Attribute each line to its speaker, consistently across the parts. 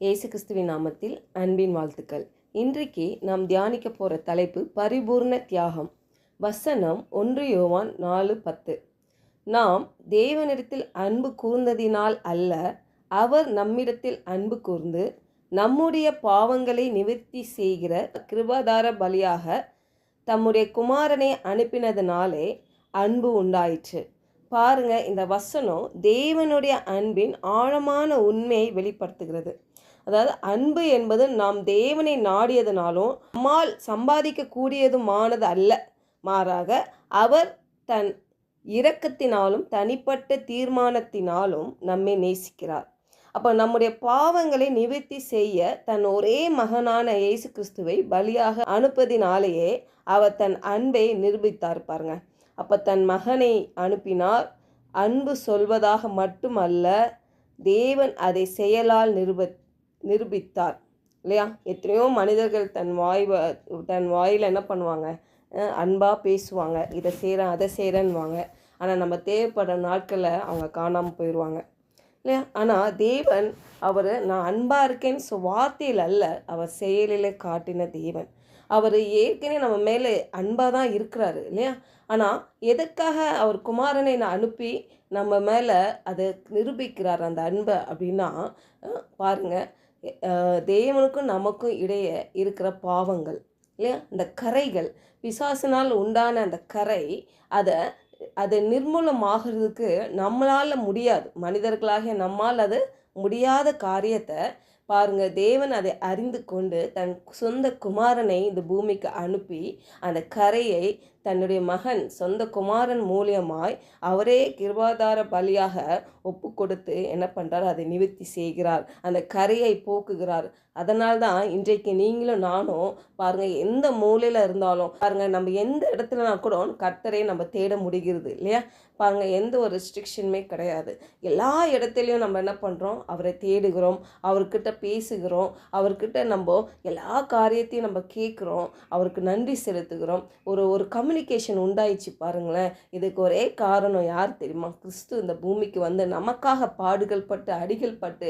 Speaker 1: இயேசு கிறிஸ்துவின் நாமத்தில் அன்பின் வாழ்த்துக்கள். இன்றைக்கு நாம் தியானிக்க போகிற தலைப்பு பரிபூர்ண தியாகம். வசனம் ஒன்று யோவான் நாலு பத்து. நாம் தேவனிடத்தில் அன்பு கூர்ந்ததினால் அல்ல அவர் நம்மிடத்தில் அன்பு கூர்ந்து நம்முடைய பாவங்களை நிவர்த்தி செய்கிற கிருபாதார பலியாக தம்முடைய குமாரனை அனுப்பினதுனாலே அன்பு உண்டாயிற்று. பாருங்க இந்த வசனம் தேவனுடைய அன்பின் ஆழமான உண்மையை வெளிப்படுத்துகிறது. அதாவது அன்பு என்பது நாம் தேவனை நாடியதுனாலும் நம்மால் சம்பாதிக்கக்கூடியதுமானது அல்ல. மாறாக அவர் தன் இரக்கத்தினாலும் தனிப்பட்ட தீர்மானத்தினாலும் நம்மை நேசிக்கிறார். அப்போ நம்முடைய பாவங்களை நிவர்த்தி செய்ய தன் ஒரே மகனான இயேசு கிறிஸ்துவை பலியாக அனுப்பதினாலேயே அவர் தன் அன்பை நிரூபித்தார் பாருங்க. அப்போ தன் மகனை அனுப்பினார். அன்பு சொல்வதாக மட்டுமல்ல தேவன் அதை செயலால் நிரூபி நிரூபித்தார். இல்லையா? எத்தனையோ மனிதர்கள் தன் வாய் வ- தன் வாயில் என்ன பண்ணுவாங்க? அன்பாக பேசுவாங்க. இதை செய்கிறேன் அதை செய்கிறேன்வாங்க ஆனால் நம்ம தேவைப்படுற நாட்களில் அவங்க காணாமல் போயிடுவாங்க இல்லையா? ஆனால் தேவன் அவர் நான் அன்பாக இருக்கேன்னு சொ வார்த்தையில் அல்ல. அவர் செயலில் காட்டின தேவன். அவர் ஏற்கனவே நம்ம மேலே அன்பாக தான் இருக்கிறாரு. இல்லையா? ஆனால் எதுக்காக அவர் குமாரனை நான் அனுப்பி நம்ம மேலே அதை நிரூபிக்கிறார் அந்த அன்பை அப்படின்னா பாருங்கள் பாருங்க. தேவனுக்கும் நமக்கும் இடையே இருக்கிற பாவங்கள் இல்லையா? இந்த கரைகள் பிசாசினால் உண்டான அந்த கரை அதை அது நிர்மூலமாகிறதுக்கு நம்மளால் முடியாது. மனிதர்களாகிய நம்மால் அது முடியாத காரியத்தை பாருங்க தேவன் அதை அறிந்து கொண்டு தன் சொந்த குமாரனை இந்த பூமிக்கு அனுப்பி அந்த கரையை தன்னுடைய மகன் சொந்த குமாரன் மூலியமாய் அவரே கிருபாதார பலியாக ஒப்பு கொடுத்து என்ன பண்ணுறார் அதை நிவர்த்தி செய்கிறார். அந்த கரையை போக்குகிறார். அதனால் தான் இன்றைக்கு நீங்களும் நானும் பாருங்கள் எந்த மூலையில் இருந்தாலும் பாருங்கள் நம்ம எந்த இடத்துலனா கூட கர்த்தரை நம்ம தேட முடிகிறது இல்லையா? பாருங்கள் எந்த ஒரு ரெஸ்ட்ரிக்ஷனுமே கிடையாது. எல்லா இடத்துலையும் நம்ம என்ன பண்ணுறோம் அவரை தேடுகிறோம். அவர்கிட்ட பேசுகிறோம். அவர்கிட்ட நம்ம எல்லா காரியத்தையும் நம்ம கேட்குறோம். அவருக்கு நன்றி செலுத்துகிறோம். ஒரு ஒரு காம்ப்ளிகேஷன் உண்டாயிடுச்சு பாருங்களேன். இதுக்கு ஒரே காரணம் யார் தெரியுமா? கிறிஸ்து இந்த பூமிக்கு வந்து நமக்காக பாடுகள் பட்டு அடிகள் பட்டு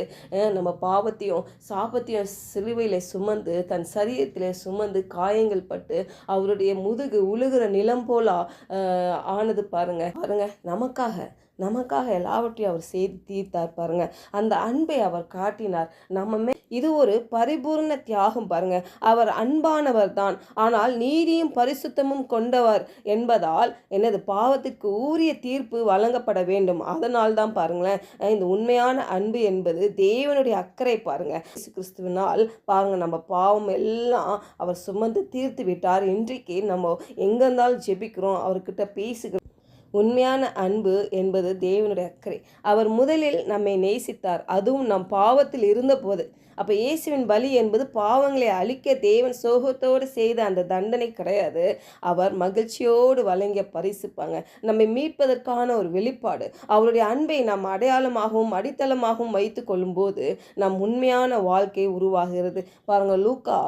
Speaker 1: நம்ம பாவத்தையும் சாபத்தையும் சிலுவையில் சுமந்து தன் சரீரத்தில் சுமந்து காயங்கள் பட்டு அவருடைய முதுகு உழுகிற நிலம் போல ஆனது பாருங்க. பாருங்க நமக்காக நமக்காக எல்லாவற்றையும் அவர் செய்து தீர்த்தார் பாருங்க. அந்த அன்பை அவர் காட்டினார். நம்மமே இது ஒரு பரிபூர்ண தியாகம் பாருங்க. அவர் அன்பானவர் தான். ஆனால் நீதியும் பரிசுத்தமும் கொண்டவர் என்பதால் எனது பாவத்துக்கு ஊரிய தீர்ப்பு வழங்கப்பட வேண்டும். அதனால் தான் பாருங்களேன் இந்த உண்மையான அன்பு என்பது தேவனுடைய அக்கறை பாருங்க. இயேசு கிறிஸ்துவினால் பாருங்க நம்ம பாவம் எல்லாம் அவர் சுமந்து தீர்த்து விட்டார். இன்றைக்கு நம்ம எங்கே இருந்தாலும் ஜெபிக்கிறோம். அவர்கிட்ட பேசுகிறோம். உண்மையான அன்பு என்பது தேவனுடைய அக்கறை. அவர் முதலில் நம்மை நேசித்தார். அதுவும் நம் பாவத்தில் இருந்தபோது. அப்போ இயேசுவின் பலி என்பது பாவங்களை அழிக்க தேவன் சோகத்தோடு செய்த அந்த தண்டனை கிடையாது. அவர் மகிழ்ச்சியோடு வழங்கிய பரிசுப்பாங்க நம்மை மீட்பதற்கான ஒரு வெளிப்பாடு. அவருடைய அன்பை நாம் அடையாளமாகவும் அடித்தளமாகவும் வைத்து கொள்ளும்போது நம் உண்மையான வாழ்க்கை உருவாகிறது. பாருங்கள் லூக்கா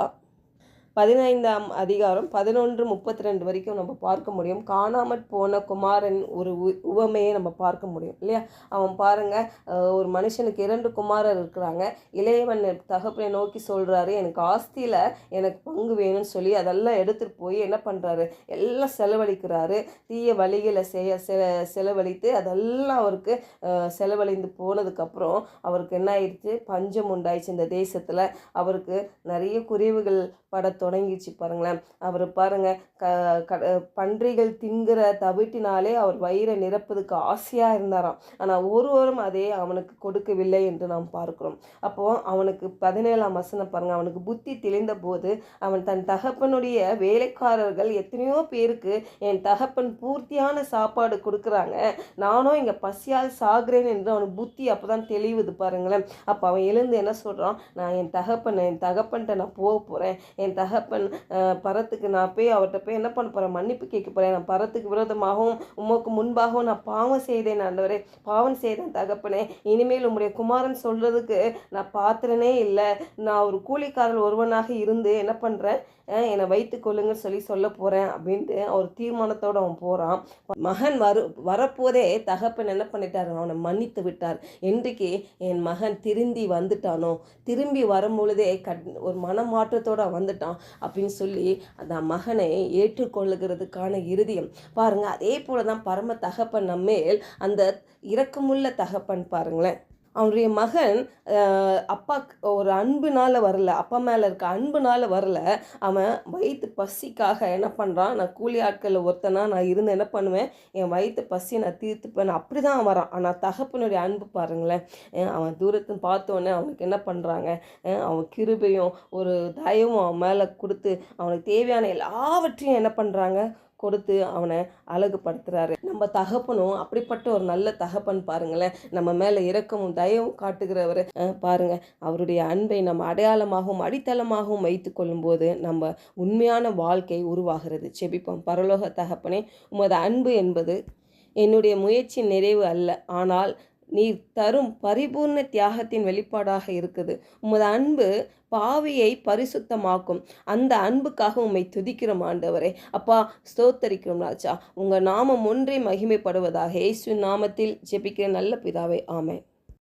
Speaker 1: பதினைந்தாம் அதிகாரம் பதினொன்று முப்பத்தி ரெண்டு வரைக்கும் நம்ம பார்க்க முடியும். காணாமற் போன குமாரன் ஒரு உ- உவமையை நம்ம பார்க்க முடியும் இல்லையா? அவன் பாருங்கள் ஒரு மனுஷனுக்கு இரண்டு குமாரர் இருக்கிறாங்க. இளையவன் தகப்பனை நோக்கி சொல்கிறாரு எனக்கு ஆஸ்தியில் எனக்கு பங்கு வேணும்னு சொல்லி அதெல்லாம் எடுத்துட்டு போய் என்ன பண்ணுறாரு எல்லாம் செலவழிக்கிறாரு. தீய வழிகளை செய்ய செ- செலவழித்து அதெல்லாம் அவருக்கு செலவழிந்து போனதுக்கப்புறம் அவருக்கு என்ன ஆயிடுச்சு பஞ்சம் உண்டாயிடுச்சு இந்த தேசத்தில். அவருக்கு நிறைய குறைவுகள் படத்தோ தொடங்கிச்சு பாருங்களேன். அவர் பாருங்க க க பன்றிகள் தின்கிற தவிட்டினாலே அவர் வயிறை நிரப்பதுக்கு ஆசையாக இருந்தாராம். ஆனால் ஒருவரும் அதே அவனுக்கு கொடுக்கவில்லை என்று நாம் பார்க்கிறோம். அப்போ அவனுக்கு பதினேழாம் வசனம் பாருங்கள் அவனுக்கு புத்தி தெளிந்த போது அவன் தன் தகப்பனுடைய வேலைக்காரர்கள் எத்தனையோ பேருக்கு என் தகப்பன் பூர்த்தியான சாப்பாடு கொடுக்குறாங்க. நானும் இங்கே பசியால் சாகுறேன் என்று அவனுக்கு புத்தி அப்போ தான் தெளிவுது பாருங்களேன். அப்போ அவன் எழுந்து என்ன சொல்கிறான் நான் என் தகப்பன் என் தகப்பன்கிட்ட நான் போக போகிறேன் என் தக தகப்பன் பரத்துக்கு நான் போய் அவர்கிட்ட போய் என்ன பண்ண போகிறேன் மன்னிப்பு கேட்க போகிறேன் நான் பரத்துக்கு விரோதமாகவும் உமக்கு முன்பாகவும் நான் பாவம் செய்தேன் ஆண்டவரே. பாவம் செய்தேன் தகப்பனே. இனிமேல் உம்முடைய குமாரன் சொல்கிறதுக்கு நான் பாத்திரனே இல்லை. நான் ஒரு கூலிக்காரர் ஒருவனாக இருந்து என்ன பண்ணுறேன் என்னை வைத்து கொள்ளுங்கன்னு சொல்லி சொல்ல போகிறேன் அப்படின்ட்டு அவர் தீர்மானத்தோடு அவன் போகிறான் மகன் வரு வரப்போதே தகப்பன் என்ன பண்ணிட்டாரு? அவனை மன்னித்து விட்டார். என்றைக்கு என் மகன் திரும்பி வந்துட்டானோ? திரும்பி வரும்பொழுதே கட் ஒரு மனமாற்றத்தோடு வந்துட்டான். அப்படின்னு சொல்லி அந்த மகனை ஏற்றுக்கொள்ளுகிறதுக்கான இருதயம் பாருங்க அதே போல தான் பரம தகப்பன் நம்மேல் அந்த இரக்கமுள்ள தகப்பன் பாருங்களேன். அவனுடைய மகன் அப்பா ஒரு அன்புனால் வரல அப்பா மேலே இருக்க அன்புனால வரல. அவன் வயிற்று பசிக்காக என்ன பண்ணுறான் நான் கூலி ஆட்களில் ஒருத்தனா நான் இருந்து என்ன பண்ணுவேன்? என் வயிற்று பசி நான் தீர்த்துப்பேன். அப்படி தான் வரான். ஆனால் தகப்பனுடைய அன்பு பாருங்களேன். அவன் தூரத்து பார்த்தோன்னே அவனுக்கு என்ன பண்ணுறாங்க அவன் கிருபையும் ஒரு தயவும் அவன் மேலே கொடுத்து அவனுக்கு தேவையான எல்லாவற்றையும் என்ன பண்ணுறாங்க கொடுத்து அவனை அழகுபடுத்துறாரு. நம்ம தகப்பனும் அப்படிப்பட்ட ஒரு நல்ல தகப்பன் பாருங்களேன். நம்ம மேலே இறக்கமும் தயவும் காட்டுகிறவர் பாருங்க. அவருடைய அன்பை நம்ம அடையாளமாகவும் அடித்தளமாகவும் வைத்து கொள்ளும்போது நம்ம உண்மையான வாழ்க்கை உருவாகிறது. செபிப்போம். பரலோக தகப்பனே உமது அன்பு என்பது என்னுடைய முயற்சி நிறைவு அல்ல. ஆனால் நீர் தரும் பரிபூர்ண தியாகத்தின் வெளிப்பாடாக இருக்குது. உமது அன்பு பாவியை பரிசுத்தமாக்கும். அந்த அன்புக்காக உம்மை துதிக்கிறோம் ஆண்டவரே. அப்பா ஸ்தோத்தரிக்கிறோம் ராஜா. உங்கள் நாமம் ஒன்றே மகிமைப்படுவதாக இயேசு நாமத்தில் ஜெபிக்கிற நல்ல பிதாவை ஆமை